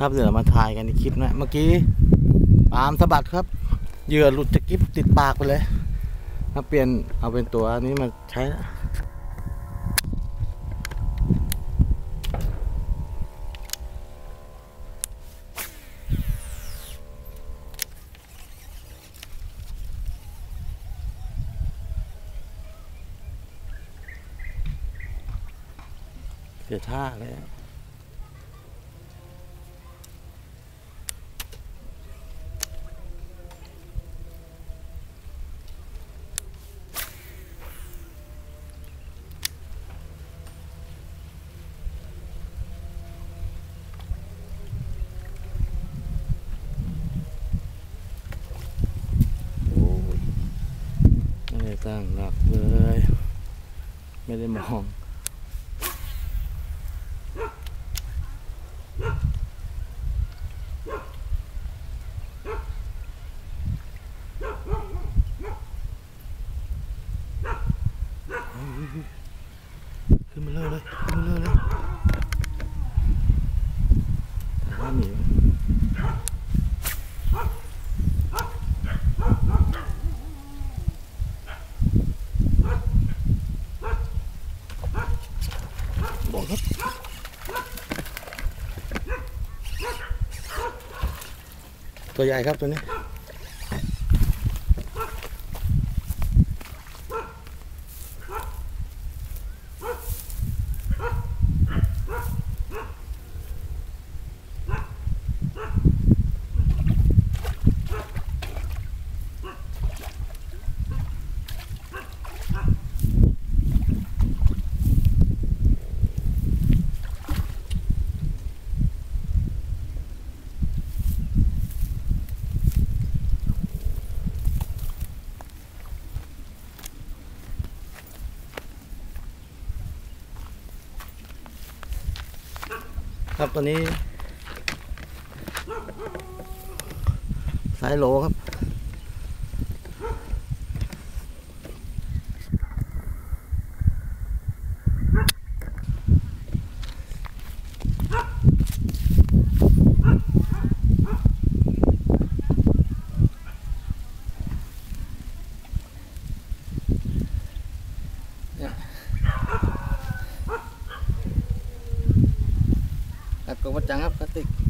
ครับเดี๋ยวมาถ่ายกันในคลิปนะเมื่อกี้ปามสะบัดครับเหยื่อหลุดจากกิ๊บติดปากไปเลยมาเปลี่ยนเอาเป็นตัวนี้มาใช้นะเสียท่าเลยอะ โอ้ยไม่ได้ ตั้งหลักเลย ไม่ได้มองขึ้นมาเร็วเลยขึ้นมาเร็วเลยแต่ว่าหนี บอกครับตัวใหญ่ครับตัวนี้ ครับตัวนี้ สายโหลครับค รับกบ